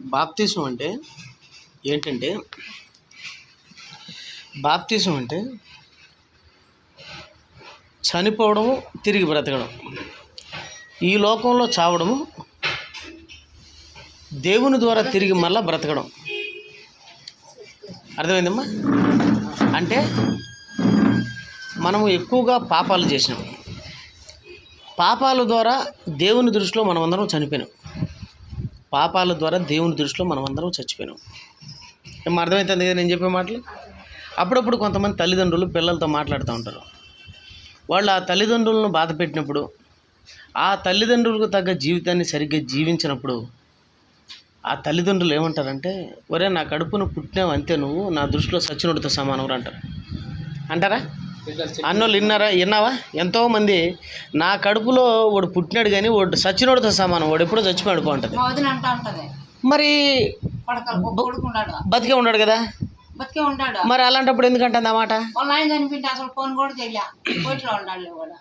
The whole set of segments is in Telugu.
బాప్తీసం అంటే ఏంటంటే బాప్తీసం అంటే చనిపోవడము తిరిగి బ్రతకడం. ఈ లోకంలో చావడము దేవుని ద్వారా తిరిగి మళ్ళా బ్రతకడం. అర్థమైందమ్మా? అంటే మనము ఎక్కువగా పాపాలు చేసినాం. పాపాల ద్వారా దేవుని దృష్టిలో మనమందరం చనిపోయినాం. పాపాల ద్వారా దేవుని దృష్టిలో మనమందరం చచ్చిపోయినాం. ఏం అర్థమవుతుంది కదా నేను చెప్పే మాటలు? అప్పుడప్పుడు కొంతమంది తల్లిదండ్రులు పిల్లలతో మాట్లాడుతూ ఉంటారు. వాళ్ళు ఆ తల్లిదండ్రులను బాధ పెట్టినప్పుడు ఆ తల్లిదండ్రులకు తగ్గ జీవితాన్ని సరిగ్గా జీవించినప్పుడు ఆ తల్లిదండ్రులు ఏమంటారంటే ఒరే నా కడుపును పుట్టినావు అంతే నువ్వు నా దృష్టిలో సచ్చినుడితో సమానం అంటారు. అంటారా? అన్నోళ్ళు విన్నారా? విన్నావా? ఎంతోమంది నా కడుపులో వాడు పుట్టినాడు కానీ వాడు సచ్చినోడితో సమానం. వాడు ఎప్పుడో చచ్చిపోయాడు అంటది మరి బతికే ఉన్నాడు కదా? బతికే ఉంటాడు. మరి అలాంటప్పుడు ఎందుకంటే అన్నమాట వాళ్ళ ఆయన చనిపోయింటే అసలు ఫోన్ కూడా చేయలే. కోయిట్లో ఉన్నాడు కూడా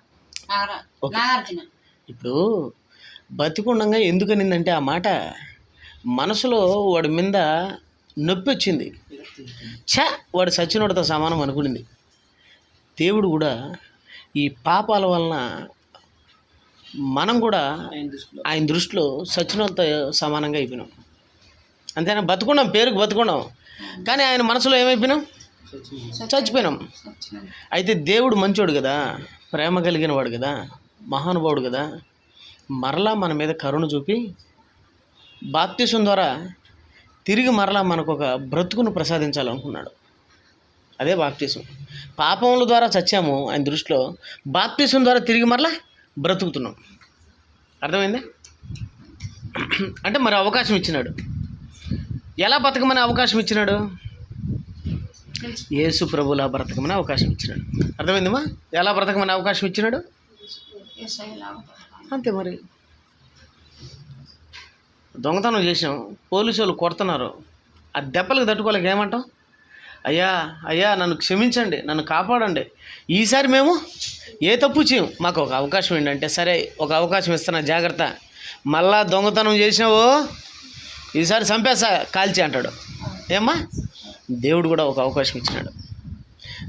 నాగర నాగార్జున. ఇప్పుడు బతికుండగా ఎందుకనిందంటే ఆ మాట మనసులో వాడి మీద నొప్పి వచ్చింది. ఛ! వాడు సచ్చినోడితో సమానం అనుకునింది. దేవుడు కూడా ఈ పాపాల వలన మనం కూడా ఆయన దృష్టిలో. సచ్చినోడితో సమానంగా అయిపోయినాం. అంతేనా? బతుకున్నాం పేరుకు బతుకున్నాం. కానీ ఆయన మనసులో ఏమైపోయినాం? చచ్చిపోయినాం. అయితే దేవుడు మంచోడు కదా? ప్రేమ కలిగిన వాడు కదా? మహానుభావుడు కదా? మరలా మన మీద కరుణ చూపి బాప్తిసం ద్వారా తిరిగి మరలా మనకు ఒక బ్రతుకును ప్రసాదించాలనుకున్నాడు. అదే బాప్తీసం. పాపముల ద్వారా చచ్చాము ఆయన దృష్టిలో బాప్తీసం ద్వారా తిరిగి మరలా బ్రతుకుతున్నాం. అర్థమైందా? అంటే మరి అవకాశం ఇచ్చినాడు. ఎలా బతకమని అవకాశం ఇచ్చినాడు? యేసు ప్రభులా బ్రతకమని అవకాశం ఇచ్చినాడు. అర్థమైందమ్మా? ఎలా బ్రతకమని అవకాశం ఇచ్చినాడు? అంతే మరి. దొంగతనం చేసాం పోలీసు వాళ్ళు కొడుతున్నారు. ఆ దెబ్బలకు తట్టుకోలేక ఏమంటాం? అయ్యా అయ్యా నన్ను క్షమించండి నన్ను కాపాడండి. ఈసారి మేము ఏ తప్పు చేయం? మాకు ఒక అవకాశం ఏంటంటే సరే ఒక అవకాశం ఇస్తున్నా జాగ్రత్త. మళ్ళా దొంగతనం చేసినావు ఈసారి చంపేసా కాల్చి అంటాడు. ఏమ్మా? దేవుడు కూడా ఒక అవకాశం ఇచ్చినాడు.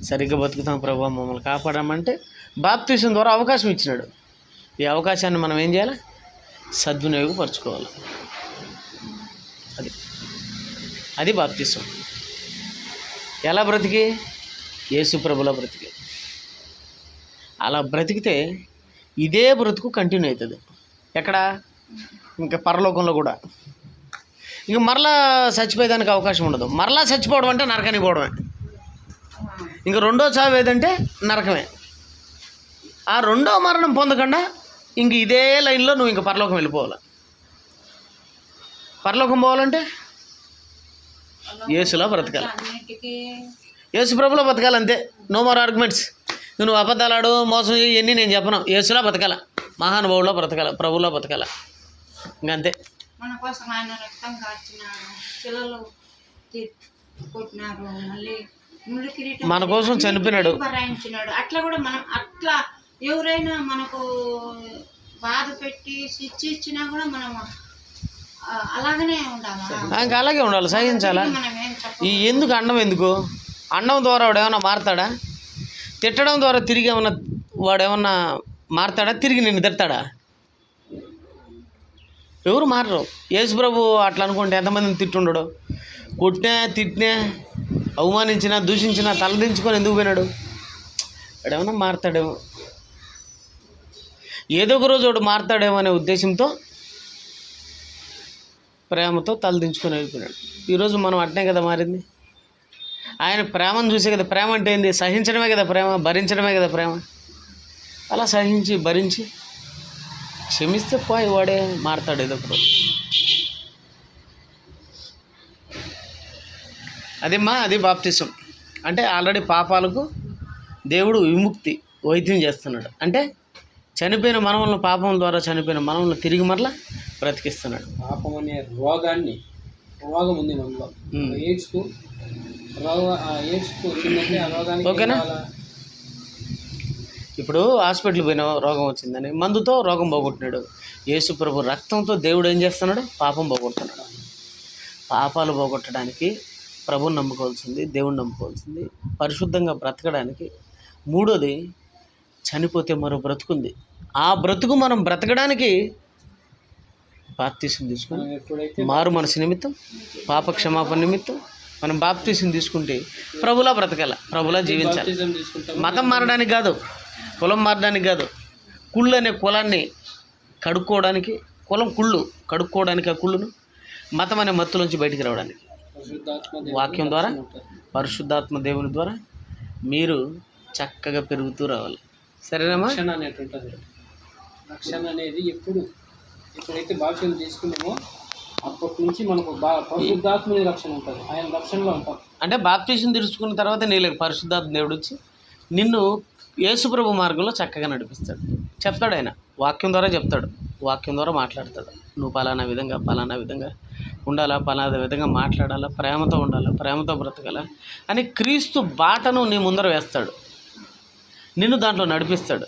సరిగ్గా బతుకుతాం ప్రభావ మమ్మల్ని కాపాడమంటే బాప్తీసం ద్వారా అవకాశం ఇచ్చినాడు. ఈ అవకాశాన్ని మనం ఏం చేయాలి? సద్వినియోగపరచుకోవాలి. అది. అది బాప్తీసం. ఎలా బ్రతికి? యేసు ప్రభుల బ్రతికి. అలా బ్రతికితే ఇదే బ్రతుకు కంటిన్యూ అవుతుంది. ఎక్కడ? ఇంకా పరలోకంలో కూడా. ఇంక మరలా చచ్చిపోయేదానికి అవకాశం ఉండదు. మరలా చచ్చిపోవడం అంటే నరకానికి పోవడమే. ఇంక రెండో చావు ఏదంటే నరకమే. ఆ రెండో మరణం పొందకుండా ఇంక ఇదే లైన్లో నువ్వు ఇంక పరలోకం వెళ్ళిపోవాలి. పరలోకం పోవాలంటే ఏసులా బ్రతకాలి. అన్నిటికీ యేసు ప్రభులో బతకాలి అంతే నో మోర్ ఆర్గ్యుమెంట్స్ నువ్వు అబద్ధాలు ఆడు మోసం ఇవన్నీ నేను చెప్పను. యేసులా బతకాల. మహానుభావులో బ్రతకాల ప్రభువులో బతకాల ఇంకంతే. మన కోసం ఆయన రక్తం కార్చినాడు. పిల్లలు తీ- కొట్టినారు. మళ్ళీ ముళ్ళు కిరీటం మన కోసం చనిపోయినాడు. అట్లా కూడా మనం అట్లా ఎవరైనా మనకు బాధ పెట్టి శిక్ష ఇచ్చినా కూడా మనం అలాగనే ఉండాలా? ఇంకా అలాగే ఉండాలి సహించాలా? ఈ ఎందుకు అండం ఎందుకు? అండం ద్వారా వాడు ఏమన్నా మారతాడా? తిట్టడం ద్వారా తిరిగి ఏమన్నా వాడు ఏమన్నా మారతాడా? తిరిగి నిన్ను తిడతాడా? ఎవరు మారరు. యేసు ప్రభు అట్లా అనుకుంటే ఎంతమందిని తిట్టుండడు? కొట్టినా తిట్టినా అవమానించినా దూషించినా తలదించుకొని ఎందుకు పోయినాడు? వాడేమన్నా మారతాడేమో. ఏదో ఒక రోజు వాడు మారతాడేమో అనే ఉద్దేశంతో ప్రేమతో తలదించుకొని వెళ్ళిపోయాడు. ఈరోజు మనం అట్నే కదా మారింది? ఆయన ప్రేమను చూసే కదా ప్రేమ అంటే ఏంది? సహించడమే కదా ప్రేమ భరించడమే కదా ప్రేమ. అలా సహించి భరించి క్షమిస్తే పోయి వాడే మారతాడు ఏదో ఒకడు అదేమ్మా? అది బాప్తిసం. అంటే ఆల్రెడీ పాపాలకు దేవుడు విముక్తి వైద్యం చేస్తున్నాడు. అంటే చనిపోయిన మనవలను పాపం ద్వారా చనిపోయిన మనవలను తిరిగి మరలా బ్రతికిస్తున్నాడు. పాపం అనే రోగాన్ని రోగం ఉంది మనలో. ఎయిడ్స్కు రోగ ఆ ఎయిడ్స్కు వచ్చిందంటే ఆ రోగానికి ఏం ఓకేనా? ఇప్పుడు హాస్పిటల్ పోయిన రోగం వచ్చిందని. మందుతో రోగం పోగొట్టినాడు. యేసు ప్రభు రక్తంతో దేవుడు ఏం చేస్తున్నాడు? పాపం పోగొడుతున్నాడు. పాపాలు పోగొట్టడానికి ప్రభుని నమ్ముకోవాల్సింది దేవుని నమ్ముకోవాల్సింది. పరిశుద్ధంగా బ్రతకడానికి మూడోది చనిపోతే మరో బ్రతుకుంది. ఆ బ్రతుకు మనం బ్రతకడానికి బాప్తీసం తీసుకొని మారు మనసు నిమిత్తం పాప క్షమాపణ నిమిత్తం మనం బాప్తీసం తీసుకుంటే ప్రభులా బ్రతకాల ప్రభులా జీవించాలి. మతం మారడానికి కాదు కులం మారడానికి కాదు. కుళ్ళు అనే కులాన్ని కడుక్కోవడానికి కులం కుళ్ళు కడుక్కోవడానికి ఆ కుళ్ళును మతం అనే మత్తులోంచి బయటికి రావడానికి. వాక్యం ద్వారా. పరిశుద్ధాత్మ దేవుని ద్వారా మీరు చక్కగా పెరుగుతూ రావాలి. సరేనమ్మా? రక్షణ అనేది ఎప్పుడు ఎప్పుడైతే బాప్తిజం తీసుకున్నామో. అప్పటి నుంచి మనకు పరిశుద్ధాత్మని రక్షణ ఉంటుంది. ఆయన రక్షణలో ఉంటాం. అంటే బాప్తీసం తీసుకున్న తర్వాత నీళ్ళకి పరిశుద్ధాత్మ దేవుడు వచ్చి నిన్ను యేసుప్రభు మార్గంలో చక్కగా నడిపిస్తాడు. చెప్తాడు ఆయన. వాక్యం ద్వారా చెప్తాడు. వాక్యం ద్వారా మాట్లాడతాడు. నువ్వు పలానా విధంగా పలానా విధంగా ఉండాలా పలానా విధంగా మాట్లాడాలా ప్రేమతో ఉండాలా ప్రేమతో బ్రతకాలా అని క్రీస్తు బాటను నీ ముందర వేస్తాడు. నిన్ను దాంట్లో నడిపిస్తాడు.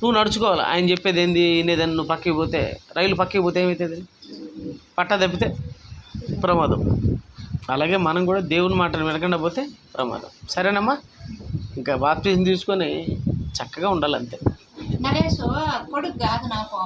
నువ్వు నడుచుకోవాలి? ఆయన చెప్పేది ఏంది? ఏదేదని నువ్వు పక్కకి పోతే రైలు పక్కకి పోతే ఏమవుతుంది పట్ట తప్పితే ప్రమాదం. అలాగే మనం కూడా దేవుని మాటను వినకుండా పోతే ప్రమాదం. సరేనమ్మా? ఇంకా బాప్తీసం తీసుకొని చక్కగా ఉండాలి అంతే నరేష్ కొడుకు కాదు నాకు.